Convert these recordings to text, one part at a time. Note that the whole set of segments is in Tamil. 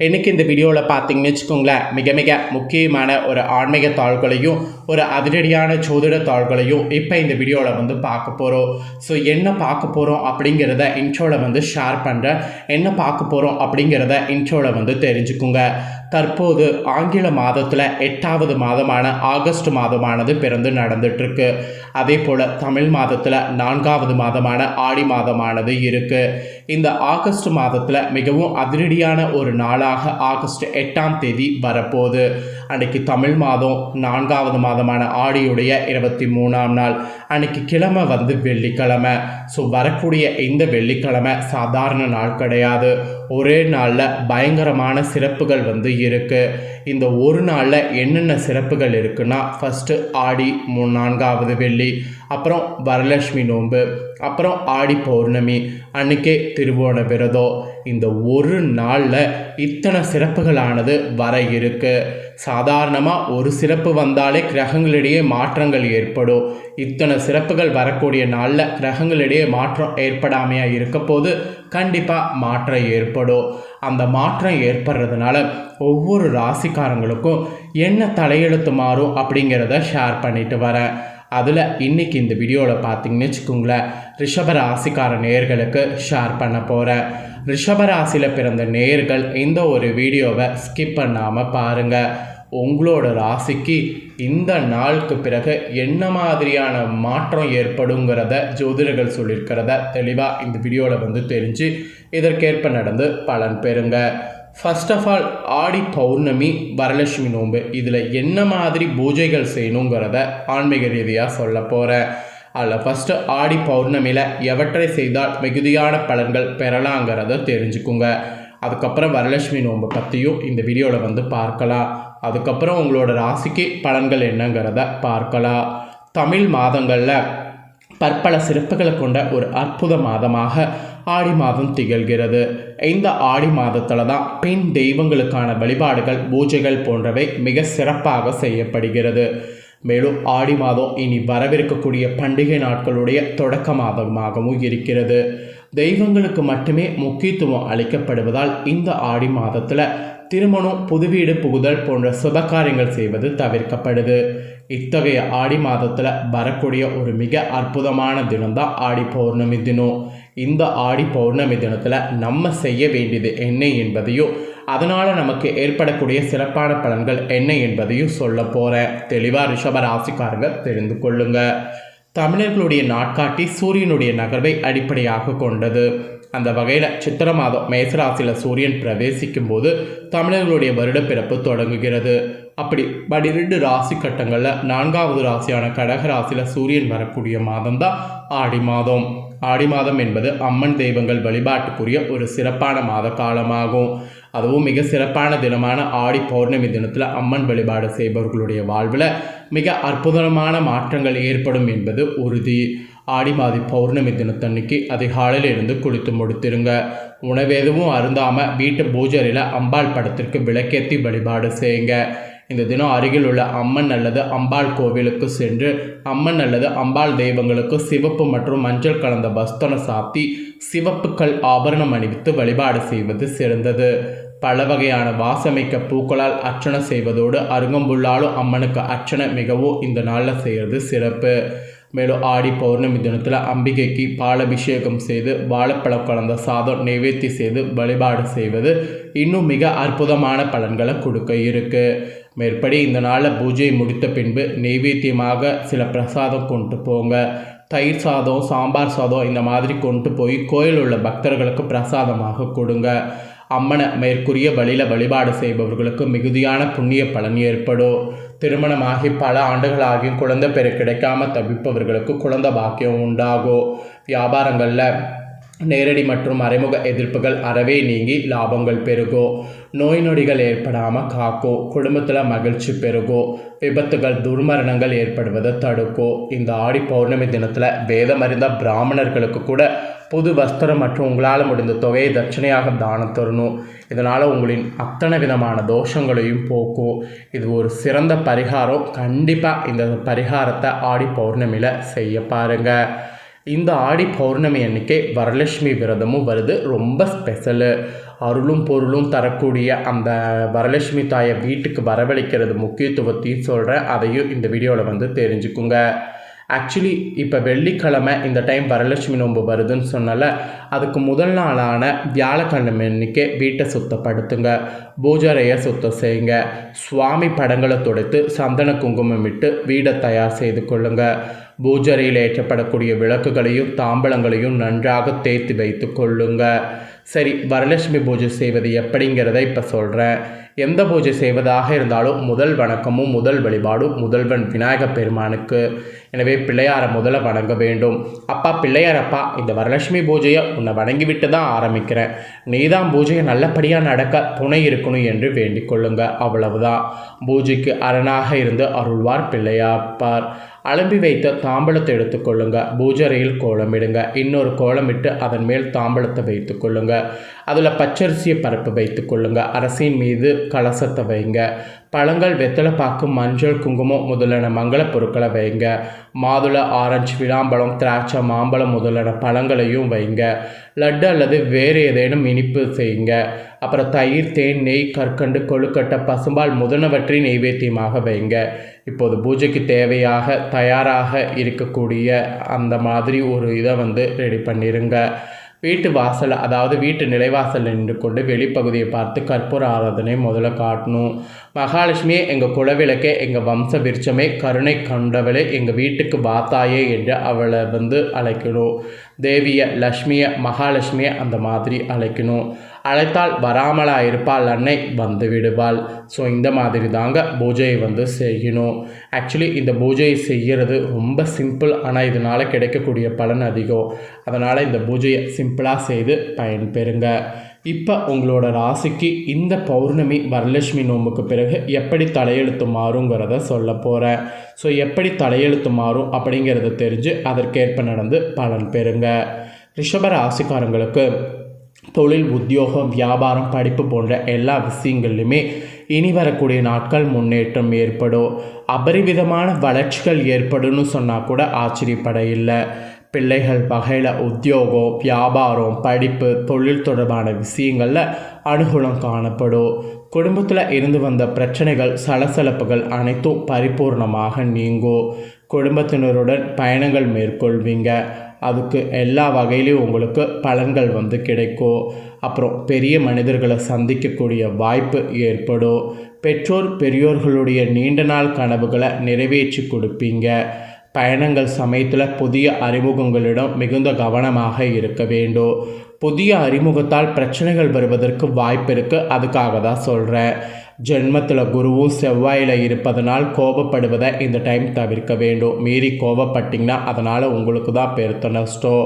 இன்றைக்கி இந்த வீடியோவில் பார்த்தீங்கன்னு வச்சுக்கோங்களேன் மிக மிக முக்கியமான ஒரு ஆன்மீக தாள்களையும் ஒரு அதிரடியான ஜோதிட தாள்களையும் இப்போ இந்த வீடியோவில் வந்து பார்க்க போகிறோம் ஸோ என்ன பார்க்க போகிறோம் அப்படிங்கிறத இன்ட்ரோவில் வந்து ஷேர் பண்ணுறேன் என்ன பார்க்க போகிறோம் அப்படிங்கிறத இன்ட்ரோவில் வந்து தெரிஞ்சுக்குங்க. தற்போது ஆங்கில மாதத்தில் எட்டாவது மாதமான ஆகஸ்ட் மாதமானது பிறந்து நடந்துட்டுருக்கு அதே போல் தமிழ் மாதத்தில் நான்காவது மாதமான ஆடி மாதமானது இருக்குது இந்த ஆகஸ்ட் மாதத்தில் மிகவும் அதிரடியான ஒரு நாளாக ஆகஸ்ட் எட்டாம் தேதி வரப்போகுது. அன்றைக்கு தமிழ் மாதம் நான்காவது மாதமான ஆடியுடைய இருபத்தி மூணாம் நாள். அன்றைக்கி கிழமை வந்து வெள்ளிக்கிழமை. ஸோ வரக்கூடிய இந்த வெள்ளிக்கிழமை சாதாரண நாள் கிடையாது. ஒரே நாளில் பயங்கரமான சிறப்புகள் வந்து இருக்குது இந்த ஒரு நாளில் என்னென்ன சிறப்புகள் இருக்குன்னா ஃபஸ்ட்டு ஆடி மூ நான்காவது வெள்ளி அப்புறம் வரலட்சுமி நோன்பு அப்புறம் ஆடி பௌர்ணமி அன்னைக்கே திருவோண விரதம். இந்த ஒரு நாளில் இத்தனை சிறப்புகளானது வர இருக்குது சாதாரணமாக ஒரு சிறப்பு வந்தாலே கிரகங்களிடையே மாற்றங்கள் ஏற்படும். இத்தனை சிறப்புகள் வரக்கூடிய நாளில் கிரகங்களிடையே மாற்றம் ஏற்படாமையாக இருக்க போது கண்டிப்பாக மாற்றம் ஏற்படும். அந்த மாற்றம் ஏற்படுறதுனால ஒவ்வொரு ராசிக்காரங்களுக்கும் என்ன தலையெழுத்து மாறும் அப்படிங்கிறத ஷேர் பண்ணிட்டு வரேன். அதில் இன்றைக்கி இந்த வீடியோவில் பார்த்தீங்கன்னு வச்சுக்கோங்களேன் ரிஷபராசிக்கார ராசிக்கார ஷேர் பண்ண போகிறேன் ரிஷபராசியில் பிறந்த நேர்கள் இந்த ஒரு வீடியோவை ஸ்கிப் பண்ணாமல் பாருங்கள் உங்களோட ராசிக்கு இந்த நாளுக்கு பிறகு என்ன மாதிரியான மாற்றம் ஏற்படுங்கிறத ஜோதிடர்கள் சொல்லியிருக்கிறத தெளிவாக இந்த வீடியோவில் வந்து தெரிஞ்சு இதற்கேற்ப நடந்து பலன் பெறுங்க. ஃபஸ்ட் ஆஃப் ஆல் ஆடி பௌர்ணமி வரலட்சுமி நோன்பு. இதில் என்ன மாதிரி பூஜைகள் செய்யணுங்கிறத ஆன்மீக ரீதியாக சொல்ல போகிறேன் அதில் ஃபஸ்ட்டு ஆடி பௌர்ணமியில் எவற்றை செய்தால் மிகுதியான பலன்கள் பெறலாங்கிறத தெரிஞ்சுக்குங்க. அதுக்கப்புறம் வரலட்சுமி நோன்பு பற்றியும் இந்த வீடியோவில் வந்து பார்க்கலாம். அதுக்கப்புறம் உங்களோட ராசிக்கு பலன்கள் என்னங்கிறத பார்க்கலாம். தமிழ் மாதங்களில் பற்பல சிறப்புகளை கொண்ட ஒரு அற்புத மாதமாக ஆடி மாதம் திகழ்கிறது. இந்த ஆடி மாதத்தில் தான் பெண் தெய்வங்களுக்கான வழிபாடுகள் பூஜைகள் போன்றவை மிக சிறப்பாக செய்யப்படுகிறது. மேலும் ஆடி மாதம் இனி வரவிருக்கக்கூடிய பண்டிகை நாட்களுடைய தொடக்க மாதமாகவும் இருக்கிறது. தெய்வங்களுக்கு மட்டுமே முக்கியத்துவம் அளிக்கப்படுவதால் இந்த ஆடி மாதத்தில் திருமணம் புதுவீடு புகுதல் போன்ற சுபகாரியங்கள் செய்வது தவிர்க்கப்படுது. இத்தகைய ஆடி மாதத்தில் வரக்கூடிய ஒரு மிக அற்புதமான தினம்தான் ஆடி பௌர்ணமி தினம் இந்த ஆடி பௌர்ணமி தினத்தில் நம்ம செய்ய வேண்டியது என்ன என்பதையும் அதனால் நமக்கு ஏற்படக்கூடிய சிறப்பான பலன்கள் என்ன என்பதையும் சொல்ல போகிறேன் தெளிவாக ரிஷப ராசிக்காரங்க தெரிந்து கொள்ளுங்க. தமிழர்களுடைய நாட்காட்டி சூரியனுடைய நகர்வை அடிப்படையாக கொண்டது. அந்த வகையில் சித்திர மாதம் மேசராசியில் சூரியன் பிரவேசிக்கும் போது தமிழர்களுடைய வருடப்பிறப்பு தொடங்குகிறது. அப்படி பனிரெண்டு ராசி கட்டங்களில் நான்காவது ராசியான கடக ராசியில் சூரியன் வரக்கூடிய மாதம் தான் ஆடி மாதம். ஆடி மாதம் என்பது அம்மன் தெய்வங்கள் வழிபாட்டுக்குரிய ஒரு சிறப்பான மாத காலமாகும். அதுவும் மிக சிறப்பான தினமான ஆடி பௌர்ணமி தினத்தில் அம்மன் வழிபாடு செய்பவர்களுடைய வாழ்வில் மிக அற்புதமான மாற்றங்கள் ஏற்படும் என்பது உறுதி. ஆடி மாதி பௌர்ணமி தினத்தன்னைக்கு அதிகாலையில் இருந்து குளித்து முடித்திருங்க. உணவெதுவும் அருந்தாமல் வீட்டு பூஜையில் அம்பாள் படத்திற்கு விளக்கேற்றி வழிபாடு செய்யுங்க. இந்த தினம் அருகில் உள்ள அம்மன் அல்லது அம்பாள் கோவிலுக்கு சென்று அம்மன் அல்லது அம்பாள் தெய்வங்களுக்கு சிவப்பு மற்றும் மஞ்சள் கலந்த பஸ்தனை சாத்தி சிவப்புக்கள் ஆபரணம் அணிவித்து வழிபாடு செய்வது சிறந்தது. பல வகையான வாசமிக்க பூக்களால் அர்ச்சனை செய்வதோடு அருங்கம்புல்லாலும் அம்மனுக்கு அர்ச்சனை மிகவும் இந்த நாளில் செய்கிறது சிறப்பு. மேலும் ஆடி பௌர்ணமி தினத்தில் அம்பிகைக்கு பாலபிஷேகம் செய்து வாழைப்பழம் கலந்த சாதம் நைவேத்தி செய்து வழிபாடு செய்வது இன்னும் மிக அற்புதமான பலன்களை கொடுக்க இருக்கு. மேற்படி இந்த நாளில் பூஜை முடித்த பின்பு நெய்வேத்தியமாக சில பிரசாதம் கொண்டு போங்க. தயிர் சாதம் சாம்பார் சாதம் இந்த மாதிரி கொண்டு போய் கோயில் உள்ள பக்தர்களுக்கு பிரசாதமாக கொடுங்க. அம்மனை மேற்கூறிய வழியில் வழிபாடு செய்பவர்களுக்கு மிகுதியான புண்ணிய பலன் ஏற்படும். திருமணமாகி பல ஆண்டுகளாகியும் குழந்தை பேர் கிடைக்காம தவிப்பவர்களுக்கு குழந்தை பாக்கியம் உண்டாகும் வியாபாரங்களில் நேரடி மற்றும் மறைமுக எதிர்ப்புகள் அறவே நீங்கி லாபங்கள் பெருகும் நோய் நொடிகள் ஏற்படாமல் காக்கும் குடும்பத்தில் மகிழ்ச்சி பெருகும் விபத்துகள் துர்மரணங்கள் ஏற்படுவதை தடுக்கும் இந்த ஆடி பௌர்ணமி தினத்தில் வேதமறிந்த பிராமணர்களுக்கு கூட புது வஸ்திரம் மற்றும் உங்களால் முடிந்த தொகையை தட்சணையாக தானம் தரணும் இதனால் உங்களின் அத்தனை விதமான தோஷங்களையும் போக்கும் இது ஒரு சிறந்த பரிகாரம். கண்டிப்பாக இந்த பரிகாரத்தை ஆடி பௌர்ணமியில் செய்ய பாருங்கள் இந்த ஆடி பௌர்ணமி அன்னைக்கே வரலட்சுமி விரதமும் வருது. ரொம்ப ஸ்பெஷலு அருளும் பொருளும் தரக்கூடிய அந்த வரலட்சுமி தாயை வீட்டுக்கு வரவழைக்கிறது முக்கியத்துவத்தையும் சொல்கிறேன் அதையும் இந்த வீடியோவில் வந்து தெரிஞ்சுக்குங்க. ஆக்சுவலி இப்போ வெள்ளிக்கிழமை இந்த டைம் வரலட்சுமி நோன்பு வருதுன்னு சொன்னால அதுக்கு முதல் நாளான வியாழக்கிழமை அன்னைக்கே வீட்டை சுத்தப்படுத்துங்க பூஜாரையை சுத்தம் செய்யுங்க சுவாமி படங்களை துடைத்து சந்தன குங்குமம் இட்டு வீடை தயார் செய்து கொள்ளுங்க. பூஜரையில் ஏற்றப்படக்கூடிய விளக்குகளையும் தாம்பலங்களையும் நன்றாக தேய்த்து வைத்து கொள்ளுங்க. சரி வரலட்சுமி பூஜை செய்வது எப்படிங்கிறத இப்போ சொல்கிறேன் எந்த பூஜை செய்வதாக இருந்தாலும் முதல் வணக்கமும் முதல் வழிபாடும் முதல்வன் விநாயக பெருமானுக்கு. எனவே பிள்ளையாரை முதல்ல வணங்க வேண்டும். அப்பா பிள்ளையாரப்பா இந்த வரலட்சுமி பூஜையை உன்னை வணங்கிவிட்டு தான் ஆரம்பிக்கிறேன். நீதான் பூஜையை நல்லபடியாக நடக்க துணை இருக்கணும் என்று வேண்டிக் கொள்ளுங்க. அவ்வளவுதான். பூஜைக்கு அரணாக இருந்து அருள்வார் பிள்ளையாப்பார். அலம்பி வைத்த தாம்பழத்தை எடுத்துக்கொள்ளுங்க பூஜரையில் கோலமிடுங்க. இன்னொரு கோலமிட்டு அதன் மேல் தாம்பழத்தை வைத்துக்கொள்ளுங்க அதில் பச்சரிசியை பரப்பு வைத்துக்கொள்ளுங்க அரசின் மீது கலசத்தை வைங்க. பழங்கள் வெத்தலை பாக்கு மஞ்சள் குங்குமம் முதலான மங்கள பொருட்களை வைங்க. மாதுளை ஆரஞ்சு விளாம்பழம் திராட்சை மாம்பழம் முதலான பழங்களையும் வைங்க. லட்டு அல்லது வேறு ஏதேனும் இனிப்பு செய்யுங்க. அப்புறம் தயிர் தேன் நெய் கற்கண்டு கொழுக்கட்டை பசும்பால் முதனவற்றை நெய்வேத்தியமாக வைங்க. இப்போது பூஜைக்கு தேவையாக தயாராக இருக்கக்கூடிய அந்த மாதிரி ஒரு இதை வந்து ரெடி பண்ணிடுங்க வீட்டு வாசல் அதாவது வீட்டு நிலைவாசல் நின்று கொண்டு வெளிப்பகுதியை பார்த்து கற்பூர ஆராதனை முதல்ல காட்டணும். மகாலட்சுமியே எங்கள் குலவிளக்கே எங்கள் வம்ச விருட்சமே கருணை கண்டவளே எங்கள் வீட்டுக்கு வாத்தாயே என்று அவளை வந்து அழைக்கணும். தேவிய லக்ஷ்மியை மகாலட்சுமியை அந்த மாதிரி அழைக்கணும். அழைத்தால் வராமலா இருப்பாள் அன்னை வந்து விடுவாள் ஸோ இந்த மாதிரி தாங்க பூஜையை வந்து செய்யணும். ஆக்சுவலி இந்த பூஜையை செய்கிறது ரொம்ப சிம்பிள் ஆனால் இதனால் கிடைக்கக்கூடிய பலன் அதிகம். அதனால் இந்த பூஜையை சிம்பிளாக செய்து பயன்பெறுங்க. இப்போ உங்களோட ராசிக்கு இந்த பௌர்ணமி வரலட்சுமி நோம்புக்கு பிறகு எப்படி தலையெழுத்து மாறுங்கிறத சொல்ல போகிறேன் ஸோ எப்படி தலையெழுத்து மாறும் அப்படிங்கிறத தெரிஞ்சு அதற்கேற்ப நடந்து பலன் பெறுங்க. ரிஷப ராசிக்காரங்களுக்கு தொழில் உத்தியோகம் வியாபாரம் படிப்பு போன்ற எல்லா விஷயங்கள்லையுமே இனி வரக்கூடிய நாட்கள் முன்னேற்றம் ஏற்படும். அபரிவிதமான வளர்ச்சிகள் ஏற்படும்னு சொன்னால் கூட ஆச்சரியப்பட இல்லை பிள்ளைகள் வகையில் உத்தியோகம் வியாபாரம் படிப்பு தொழில் தொடர்பான விஷயங்களில் அனுகூலம் காணப்படும். குடும்பத்தில் இருந்து வந்த பிரச்சனைகள் சலசலப்புகள் அனைத்தும் பரிபூர்ணமாக நீங்கும். குடும்பத்தினருடன் பயணங்கள் மேற்கொள்வீங்க. அதுக்கு எல்லா வகையிலையும் உங்களுக்கு பலன்கள் வந்து கிடைக்கும். அப்புறம் பெரிய மனிதர்களை சந்திக்கக்கூடிய வாய்ப்பு ஏற்படும். பெற்றோர் பெரியோர்களுடைய நீண்ட நாள் கனவுகளை நிறைவேற்றி கொடுப்பீங்க. பயணங்கள் சமயத்தில் புதிய அறிமுகங்களிடம் மிகுந்த கவனமாக இருக்க வேண்டும். புதிய அறிமுகத்தால் பிரச்சனைகள் வருவதற்கு வாய்ப்பு இருக்குது அதுக்காக தான் சொல்கிறேன் ஜென்மத்தில் குருவும் செவ்வாயில் இருப்பதனால் கோபப்படுவதை இந்த டைம் தவிர்க்க வேண்டும். மீறி கோபப்பட்டிங்கன்னா அதனால் உங்களுக்கு தான் பெருத்த நஷ்டம்.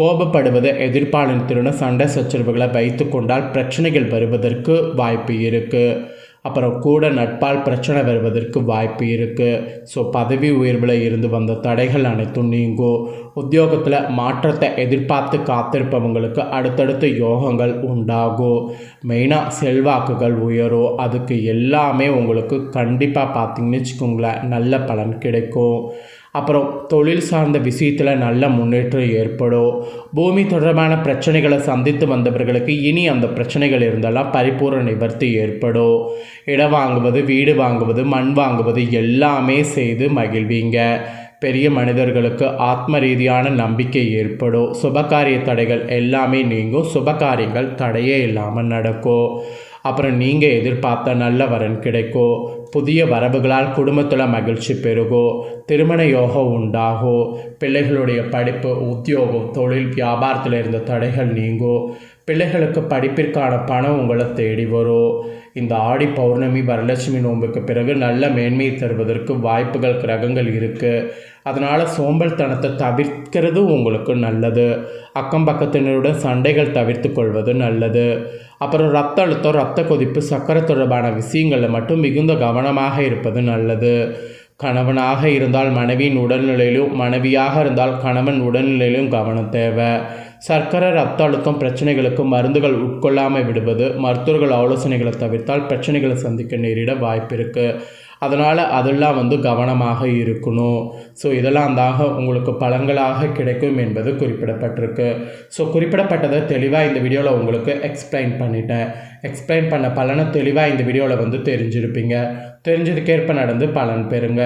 கோபப்படுவது எதிர்ப்பாளத்தினுடன் சண்டை சச்சரவுகளை வைத்து கொண்டால் பிரச்சனைகள் வருவதற்கு வாய்ப்பு இருக்குது அப்புறம் கூட நட்பால் பிரச்சனை வருவதற்கு வாய்ப்பு இருக்குது ஸோ பதவி உயர்வில் இருந்து வந்த தடைகள் அனைத்தும் நீங்கும் உத்தியோகத்தில் மாற்றத்தை எதிர்பார்த்து காத்திருப்பவங்களுக்கு அடுத்தடுத்து யோகங்கள் உண்டாகும் மெயினாக செல்வாக்குகள் உயரும் அதுக்கு எல்லாமே உங்களுக்கு கண்டிப்பாக பார்த்தீங்கன்னு வச்சுக்கோங்களேன். நல்ல பலன் கிடைக்கும். அப்புறம் தொழில் சார்ந்த விஷயத்தில் நல்ல முன்னேற்றம் ஏற்படும். பூமி தொடர்பான பிரச்சனைகளை சந்தித்து வந்தவர்களுக்கு இனி அந்த பிரச்சனைகள் இருந்தாலும் பரிபூர்ண நிவர்த்தி ஏற்படும். இடம் வாங்குவது வீடு வாங்குவது மண் வாங்குவது எல்லாமே செய்து மகிழ்வீங்க. பெரிய மனிதர்களுக்கு ஆத்ம ரீதியான நம்பிக்கை ஏற்படும். சுபகாரிய தடைகள் எல்லாமே நீங்கும். சுபகாரியங்கள் தடையே இல்லாமல் நடக்கும். அப்புறம் நீங்கள் எதிர்பார்த்த நல்ல வரன் கிடைக்கும். புதிய வரவுகளால் குடும்பத்தில் மகிழ்ச்சி பெருகும் திருமண யோகம் உண்டாகும் பிள்ளைகளுடைய படிப்பு உத்தியோகம் தொழில் வியாபாரத்தில் இருந்த தடைகள் நீங்கும் பிள்ளைகளுக்கு படிப்பிற்கான பணம் உங்களை தேடி வரும் இந்த ஆடி பௌர்ணமி வரலட்சுமி நோன்புக்கு பிறகு நல்ல மேன்மையை தருவதற்கு வாய்ப்புகள் கிரகங்கள் இருக்குது அதனால் சோம்பல் தனத்தை தவிர்க்கிறது உங்களுக்கு நல்லது. அக்கம் பக்கத்தினருடன் சண்டைகள் தவிர்த்து கொள்வது நல்லது. அப்புறம் ரத்த அழுத்தம் ரத்த கொதிப்பு சக்கரை தொடர்பான விஷயங்களில் மட்டும் மிகுந்த கவனமாக இருப்பது நல்லது. கணவனாக இருந்தால் மனைவியின் உடல்நிலையிலும் மனைவியாக இருந்தால் கணவன் உடல்நிலையிலும் கவனம் தேவை. சர்க்கரை ரத்த அழுத்தம் பிரச்சனைகளுக்கு மருந்துகள் உட்கொள்ளாமல் விடுவது மருத்துவர்கள் ஆலோசனைகளை தவிர்த்தால் பிரச்சனைகளை சந்திக்க நேரிட வாய்ப்பு இருக்குது அதனால் அதெல்லாம் வந்து கவனமாக இருக்கணும். ஸோ இதெல்லாம் தாக உங்களுக்கு பலன்களாக கிடைக்கும் என்பது குறிப்பிடப்பட்டிருக்கு. ஸோ குறிப்பிடப்பட்டதை தெளிவாக இந்த வீடியோவில் உங்களுக்கு எக்ஸ்பிளைன் பண்ணிட்டேன். எக்ஸ்பிளைன் பண்ண பலனை தெளிவாக இந்த வீடியோவில் வந்து தெரிஞ்சிருப்பீங்க. தெரிஞ்சதுக்கேற்ப நடந்து பலன் பெறுங்க.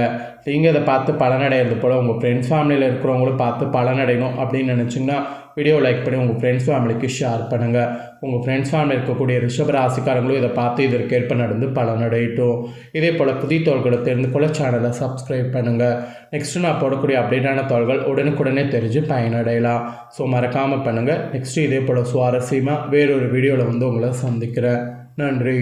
நீங்கள் இதை பார்த்து பலனடைகிறது போல் உங்கள் ஃப்ரெண்ட்ஸ் ஃபேமிலியில் இருக்கிறவங்களும் பார்த்து பலனடையணும் அப்படின்னு நினச்சிங்கன்னா வீடியோ லைக் பண்ணி உங்கள் ஃப்ரெண்ட்ஸ் ஃபேமிலிக்கு ஷேர் பண்ணுங்கள் உங்கள் ஃப்ரெண்ட்ஸ் ஃபேமிலி இருக்கக்கூடிய ரிஷப ராசிக்காரங்களும் இதை பார்த்து இதற்கேற்ப நடந்து பலனடையட்டும். இதே போல் புதிய தோள்களை தெரிந்து கொள்ள சேனலை சப்ஸ்கிரைப் பண்ணுங்கள் நெக்ஸ்ட்டு நான் போடக்கூடிய அப்டேட்டான தோள்கள் உடனுக்குடனே தெரிஞ்சு பயனடையலாம். ஸோ மறக்காமல் பண்ணுங்கள் நெக்ஸ்ட்டு இதே போல் சுவாரஸ்யமாக வேறொரு வீடியோவில் வந்து உங்களை சந்திக்கிறேன். நன்றி.